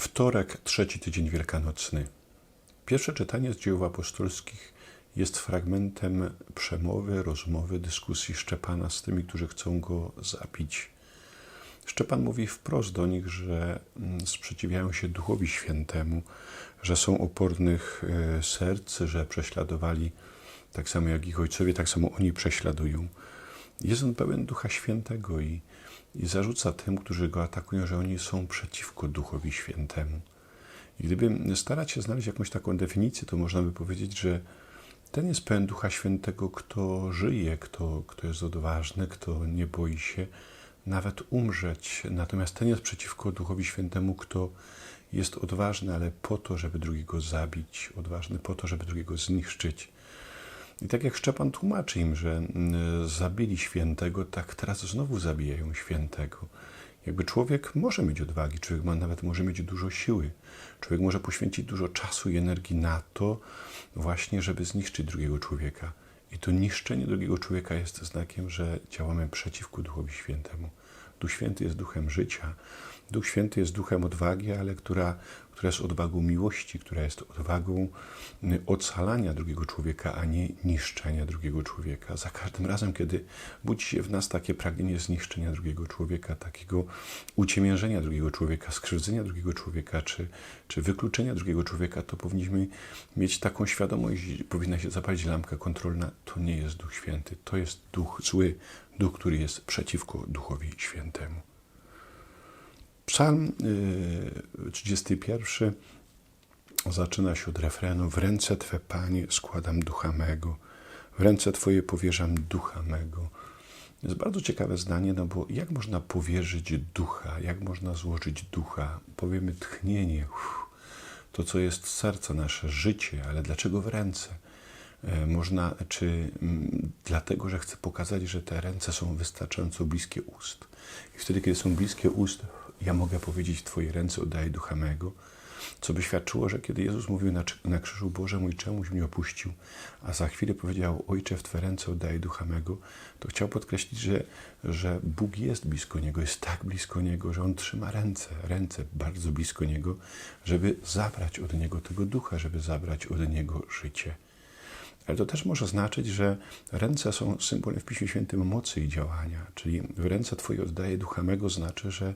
Wtorek, trzeci tydzień wielkanocny. Pierwsze czytanie z dzieł apostolskich jest fragmentem przemowy, rozmowy, dyskusji Szczepana z tymi, którzy chcą go zabić. Szczepan mówi wprost do nich, że mm, sprzeciwiają się Duchowi Świętemu, że są opornych e, serc, że prześladowali tak samo jak ich ojcowie, tak samo oni prześladują. Jest on pełen Ducha Świętego i i zarzuca tym, którzy go atakują, że oni są przeciwko Duchowi Świętemu. I gdyby starać się znaleźć jakąś taką definicję, to można by powiedzieć, że ten jest pełen Ducha Świętego, kto żyje, kto, kto jest odważny, kto nie boi się nawet umrzeć. Natomiast ten jest przeciwko Duchowi Świętemu, kto jest odważny, ale po to, żeby drugiego zabić, odważny po to, żeby drugiego zniszczyć. I tak jak Szczepan tłumaczy im, że mm, zabili świętego, tak teraz znowu zabijają świętego. Jakby człowiek może mieć odwagi, człowiek ma, nawet może mieć dużo siły. Człowiek może poświęcić dużo czasu i energii na to, właśnie, żeby zniszczyć drugiego człowieka. I to niszczenie drugiego człowieka jest znakiem, że działamy przeciwko Duchowi Świętemu. Duch Święty jest duchem życia. Duch Święty jest duchem odwagi, ale która, która jest odwagą miłości, która jest odwagą y, ocalania drugiego człowieka, a nie niszczenia drugiego człowieka. Za każdym razem, kiedy budzi się w nas takie pragnienie zniszczenia drugiego człowieka, takiego uciemiężenia drugiego człowieka, skrzywdzenia drugiego człowieka, czy, czy wykluczenia drugiego człowieka, to powinniśmy mieć taką świadomość, powinna się zapalić lampka kontrolna. To nie jest Duch Święty, to jest duch zły, duch, który jest przeciwko Duchowi Świętemu. Psalm 31 y, zaczyna się od refrenu: W ręce Twe, Panie, składam ducha mego, w ręce Twoje powierzam ducha mego. Jest bardzo ciekawe zdanie, no bo jak można powierzyć ducha, jak można złożyć ducha? Powiemy tchnienie, to co jest serce nasze, życie, ale dlaczego w ręce? E, można, czy dlatego, że chcę pokazać, że te ręce są wystarczająco bliskie ust. I wtedy, kiedy są bliskie ust, ja mogę powiedzieć, Twoje ręce oddaję ducha mego, co by świadczyło, że kiedy Jezus mówił na, na krzyżu, Boże mój, czemuś mnie opuścił, a za chwilę powiedział, Ojcze, w Twoje ręce oddaję ducha mego, to chciał podkreślić, że, że Bóg jest blisko Niego, jest tak blisko Niego, że On trzyma ręce, ręce bardzo blisko Niego, żeby zabrać od Niego tego ducha, żeby zabrać od Niego życie. Ale to też może znaczyć, że ręce są symbolem w Piśmie Świętym mocy i działania. Czyli w ręce Twoje oddaję ducha mego, znaczy, że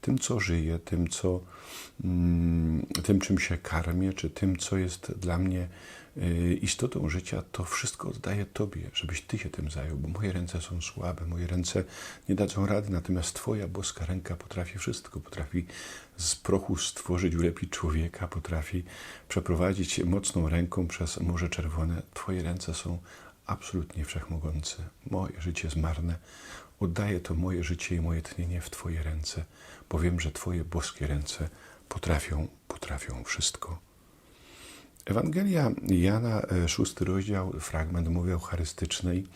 tym, co żyję, tym, co, mm, tym czym się karmię, czy tym, co jest dla mnie istotą życia, to wszystko oddaję Tobie, żebyś Ty się tym zajął, bo moje ręce są słabe, moje ręce nie dadzą rady, natomiast Twoja boska ręka potrafi wszystko, potrafi z prochu stworzyć, ulepić człowieka, potrafi przeprowadzić mocną ręką przez Morze Czerwone. Twoje ręce są absolutnie wszechmogące. Moje życie jest marne. Oddaję to moje życie i moje tnienie w Twoje ręce, bo wiem, że Twoje boskie ręce potrafią, potrafią wszystko. Ewangelia Jana, e, szósty rozdział, fragment o Eucharystycznej.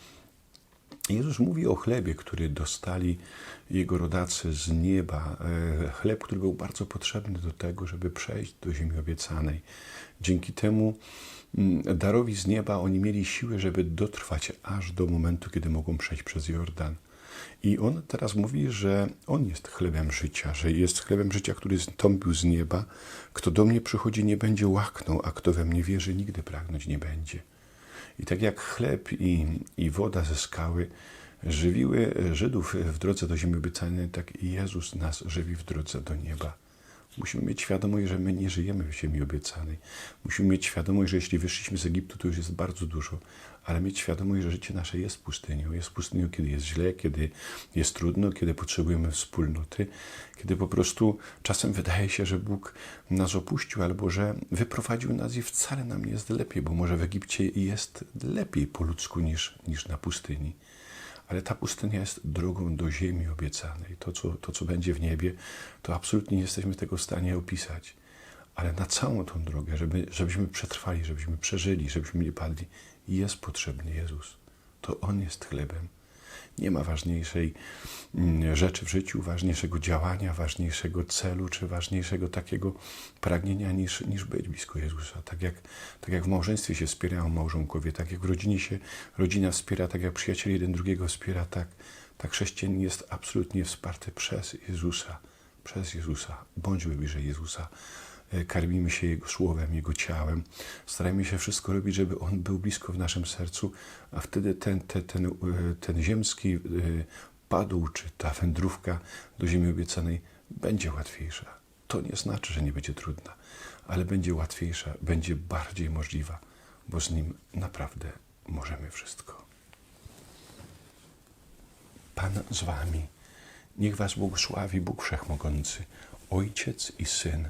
Jezus mówi o chlebie, który dostali jego rodacy z nieba. E, chleb, który był bardzo potrzebny do tego, żeby przejść do ziemi obiecanej. Dzięki temu mm, darowi z nieba oni mieli siłę, żeby dotrwać aż do momentu, kiedy mogą przejść przez Jordan. I on teraz mówi, że on jest chlebem życia, że jest chlebem życia, który stąpił z nieba. Kto do mnie przychodzi, nie będzie łaknął, a kto we mnie wierzy, nigdy pragnąć nie będzie. I tak jak chleb i, i woda ze skały żywiły Żydów w drodze do ziemi obiecanej, tak i Jezus nas żywi w drodze do nieba. Musimy mieć świadomość, że my nie żyjemy w ziemi obiecanej. Musimy mieć świadomość, że jeśli wyszliśmy z Egiptu, to już jest bardzo dużo, ale mieć świadomość, że życie nasze jest pustynią. Jest pustynią, kiedy jest źle, kiedy jest trudno, kiedy potrzebujemy wspólnoty, kiedy po prostu czasem wydaje się, że Bóg nas opuścił albo że wyprowadził nas i wcale nam nie jest lepiej, bo może w Egipcie jest lepiej po ludzku niż, niż na pustyni. Ale ta pustynia jest drogą do ziemi obiecanej. To co, to, co będzie w niebie, to absolutnie nie jesteśmy tego w stanie opisać. Ale na całą tą drogę, żeby, żebyśmy przetrwali, żebyśmy przeżyli, żebyśmy nie padli, jest potrzebny Jezus. To On jest chlebem. Nie ma ważniejszej mm, rzeczy w życiu, ważniejszego działania, ważniejszego celu, czy ważniejszego takiego pragnienia niż, niż być blisko Jezusa. Tak jak, tak jak w małżeństwie się wspierają małżonkowie, tak jak w rodzinie się rodzina wspiera, tak jak przyjaciel jeden drugiego wspiera, tak, tak chrześcijanin jest absolutnie wsparty przez Jezusa przez Jezusa. Bądźmy bliżej Jezusa. E, Karmimy się Jego słowem, Jego ciałem. Starajmy się wszystko robić, żeby On był blisko w naszym sercu, a wtedy ten, ten, ten, ten ziemski e, padł, czy ta wędrówka do ziemi obiecanej będzie łatwiejsza. To nie znaczy, że nie będzie trudna, ale będzie łatwiejsza, będzie bardziej możliwa, bo z Nim naprawdę możemy wszystko. Pan z wami. Niech was błogosławi Bóg Wszechmogący, Ojciec i Syn